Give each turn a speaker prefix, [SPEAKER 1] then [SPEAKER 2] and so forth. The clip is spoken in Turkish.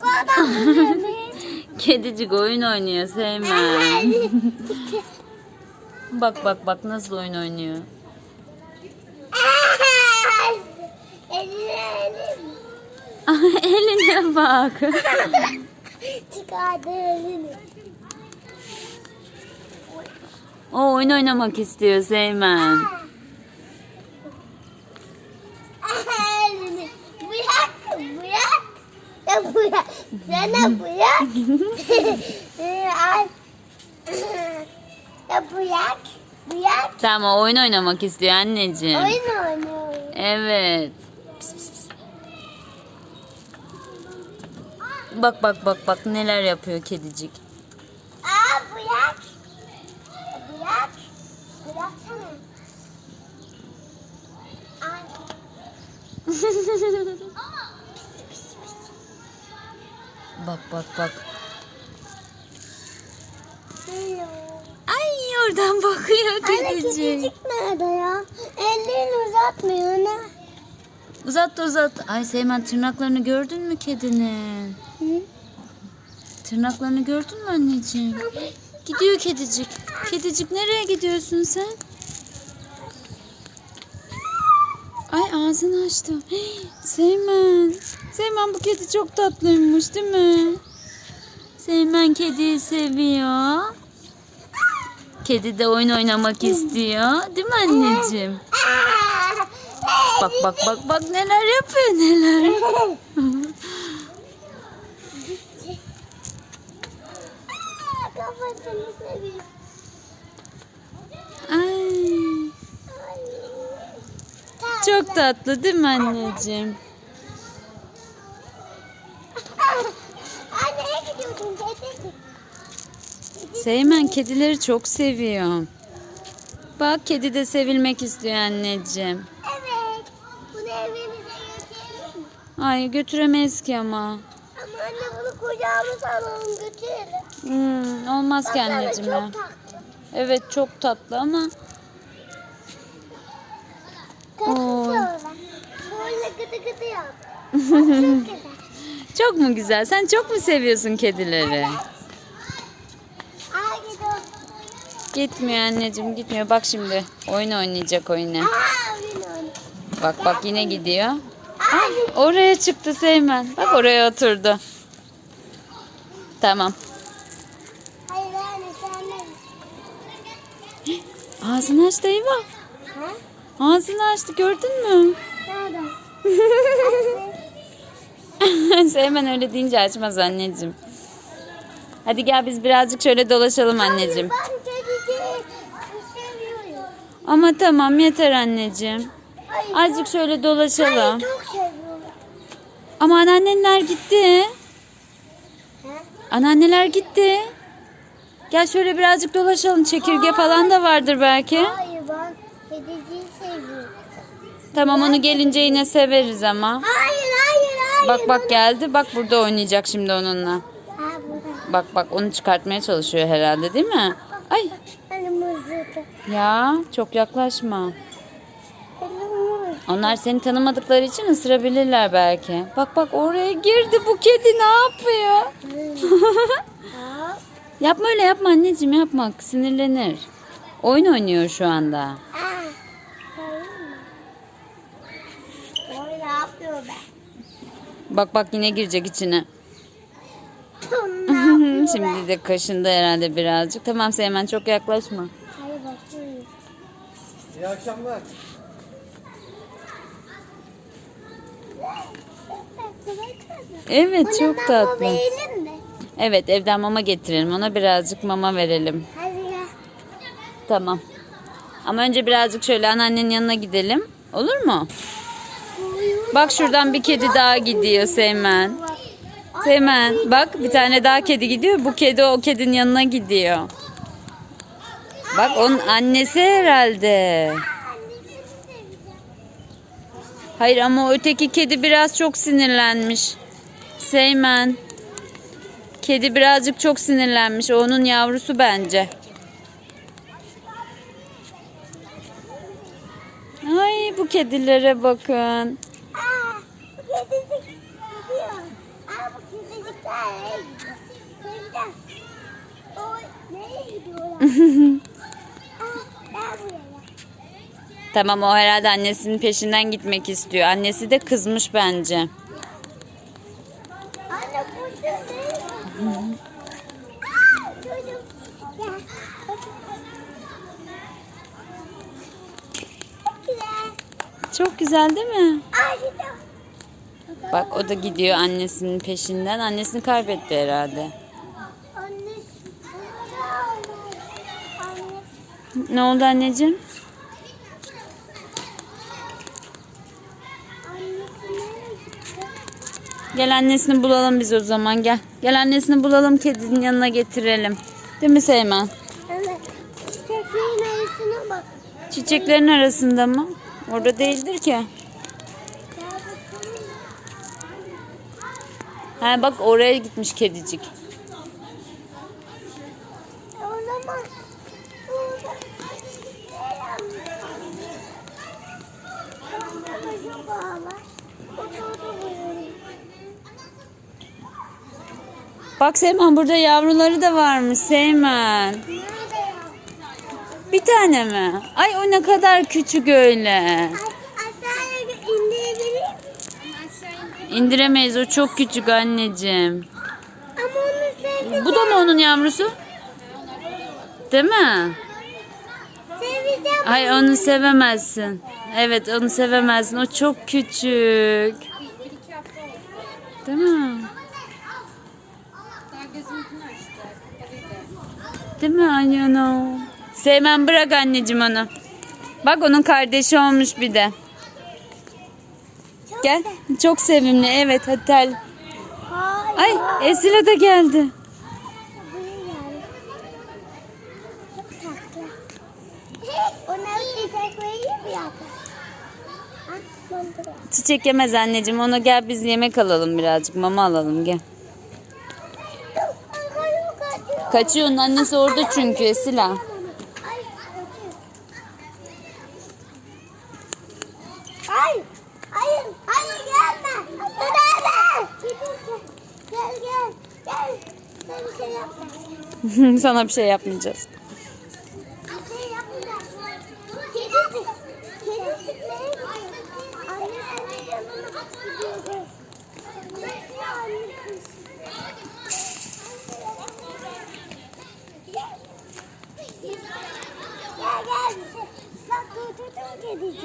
[SPEAKER 1] Kedicik oyun oynuyor Seymen. bak bak bak nasıl oyun oynuyor.
[SPEAKER 2] Eline
[SPEAKER 1] bak.
[SPEAKER 2] Çıkardı elini.
[SPEAKER 1] O oyun oynamak istiyor Seymen.
[SPEAKER 2] Elini. Bırak, bırak. Ya bırak. Sana bırak. Ay. Ya bırak. Bırak.
[SPEAKER 1] Tamam oyun oynamak istiyor anneciğim.
[SPEAKER 2] Oyun oynuyor.
[SPEAKER 1] Evet. Pis, pis, pis. Bak bak bak bak neler yapıyor kedicik.
[SPEAKER 2] Aa bırak. Bırak. Bıraksana. Ay.
[SPEAKER 1] bak bak bak. Ay oradan bakıyor kedicik
[SPEAKER 2] nerede ya? Ellerini uzatmıyor ne?
[SPEAKER 1] Uzat da uzat. Ay Seymen tırnaklarını gördün mü kedinin?
[SPEAKER 2] Hı?
[SPEAKER 1] Tırnaklarını gördün mü anneciğim? Gidiyor kedicik. Kedicik nereye gidiyorsun sen? Ağzını açtı. Seymen. Seymen bu kedi çok tatlıymış değil mi? Seymen kediyi seviyor. Kedi de oyun oynamak istiyor. Değil mi anneciğim? Bak bak bak bak neler yapıyor neler.
[SPEAKER 2] Kafasını seviyor.
[SPEAKER 1] Ay, çok tatlı değil mi anneciğim?
[SPEAKER 2] Anneye.
[SPEAKER 1] Seymen kedileri çok seviyor. Bak kedi de sevilmek istiyor anneciğim.
[SPEAKER 2] Evet. Bunu evimize götürelim mi?
[SPEAKER 1] Ay götüremeyiz ki ama.
[SPEAKER 2] Ama anne bunu kucağımıza alalım götürelim.
[SPEAKER 1] Hmm, olmaz ki
[SPEAKER 2] Baksana,
[SPEAKER 1] anneciğim.
[SPEAKER 2] Çok tatlı.
[SPEAKER 1] Evet çok tatlı ama Oo.
[SPEAKER 2] Gıdı yap. Çok güzel.
[SPEAKER 1] çok mu güzel? Sen çok mu seviyorsun kedileri?
[SPEAKER 2] Aa gidiyor.
[SPEAKER 1] Gitmiyor anneciğim gitmiyor. Bak şimdi oyun oynayacak oyunu. Bak bak yine gidiyor.
[SPEAKER 2] Aa
[SPEAKER 1] Oraya çıktı Seymen. Bak oraya oturdu. Tamam.
[SPEAKER 2] Hayır anne sen ne?
[SPEAKER 1] Ağzını açtı eyvah. Ağzını açtı gördün mü?
[SPEAKER 2] Nerede?
[SPEAKER 1] Seymen öyle deyince açmaz anneciğim. Hadi gel biz birazcık şöyle dolaşalım anneciğim.
[SPEAKER 2] Seviyorum.
[SPEAKER 1] Ama tamam yeter anneciğim.
[SPEAKER 2] Hayır.
[SPEAKER 1] Azıcık şöyle dolaşalım.
[SPEAKER 2] Hayır.
[SPEAKER 1] Ama anneanneler gitti.
[SPEAKER 2] Ha?
[SPEAKER 1] Anneanneler gitti. Gel şöyle birazcık dolaşalım. Çekirge falan da vardır belki.
[SPEAKER 2] Hayır ben kediciyi seviyorum.
[SPEAKER 1] Tamam onu gelince yine severiz ama.
[SPEAKER 2] Hayır hayır hayır.
[SPEAKER 1] Bak bak geldi. Bak burada oynayacak şimdi onunla. Bak bak onu çıkartmaya çalışıyor herhalde değil mi? Ay ya çok yaklaşma. Onlar seni tanımadıkları için ısırabilirler belki. Bak bak oraya girdi bu kedi ne yapıyor? Yapma öyle yapma anneciğim yapma sinirlenir. Oyun oynuyor şu anda.
[SPEAKER 2] Aa. Hayır mı? O ne yapıyor be?
[SPEAKER 1] Bak bak yine girecek içine. Şimdi de kaşındı herhalde birazcık. Tamam Seymen çok yaklaşma.
[SPEAKER 2] Hayır bakıyorum.
[SPEAKER 3] İyi akşamlar.
[SPEAKER 1] Evet
[SPEAKER 2] Buna
[SPEAKER 1] çok tatlı.
[SPEAKER 2] verelim mi?
[SPEAKER 1] Evet evden mama getirelim ona birazcık mama verelim.
[SPEAKER 2] Hadi gel.
[SPEAKER 1] Tamam. Ama önce birazcık şöyle anneannenin yanına gidelim. Olur mu? Bak şuradan bir kedi daha gidiyor Seymen. Seymen bak bir tane daha kedi gidiyor. Bu kedi o kedinin yanına gidiyor. Bak onun annesi herhalde. Hayır ama öteki kedi biraz çok sinirlenmiş. Seymen. Kedi birazcık çok sinirlenmiş. Onun yavrusu bence. Ay bu kedilere bakın.
[SPEAKER 2] Aa, bu kedicik gidiyor. Aa, bu kedicik kedicikler nereye gidiyor? Kedicikler. O nereye gidiyorlar? Aa, gel buraya.
[SPEAKER 1] Tamam o herhalde annesinin peşinden gitmek istiyor. Annesi de kızmış bence.
[SPEAKER 2] Anne burada nereye gidiyor? Aa, çocuk. Gel. Çok güzel.
[SPEAKER 1] Çok güzel değil mi? Bak o da gidiyor annesinin peşinden. Annesini kaybetti herhalde. Ne oldu anneciğim? Gel annesini bulalım biz o zaman gel. Gel annesini bulalım kedinin yanına getirelim. Değil mi Seymen?
[SPEAKER 2] Evet. Çiçeklerin arasına bak.
[SPEAKER 1] Çiçeklerin arasında mı? Orada değildir ki. Ha bak oraya gitmiş kedicik. Bak Seymen burada yavruları da varmış Seymen. Bir tane mi? Ay o ne kadar küçük öyle. İndiremeyiz o çok küçük anneciğim. Bu da mı onun yavrusu? Değil mi? Ay onu sevemezsin. Evet onu sevemezsin. O çok küçük. Değil mi? Değil mi Anyano? Sevmem bırak anneciğim onu. Bak onun kardeşi olmuş bir de. Gel. Çok sevimli. Evet hadi tel.
[SPEAKER 2] Hayır.
[SPEAKER 1] Ay Esila da geldi.
[SPEAKER 2] Çok çiçek
[SPEAKER 1] yemez anneciğim. Ona gel biz yemek alalım birazcık. Mama alalım gel.
[SPEAKER 2] Ay, kayıyor, kaçıyor.
[SPEAKER 1] Kaçıyor onun annesi orada çünkü Esila.
[SPEAKER 2] Ay, kaçıyor. Ay, hayır, hayır gelme. Gelme. Gel, gel, gel. Sen bir şey yapma.
[SPEAKER 1] Sana bir şey yapmayacağız.
[SPEAKER 2] Bir şey yapma. Kedicik, kedicik nereye gidiyor? Annesinin yanına gidiyor. Bekle annesi. Gel gel. Bak durdurdum kedicik.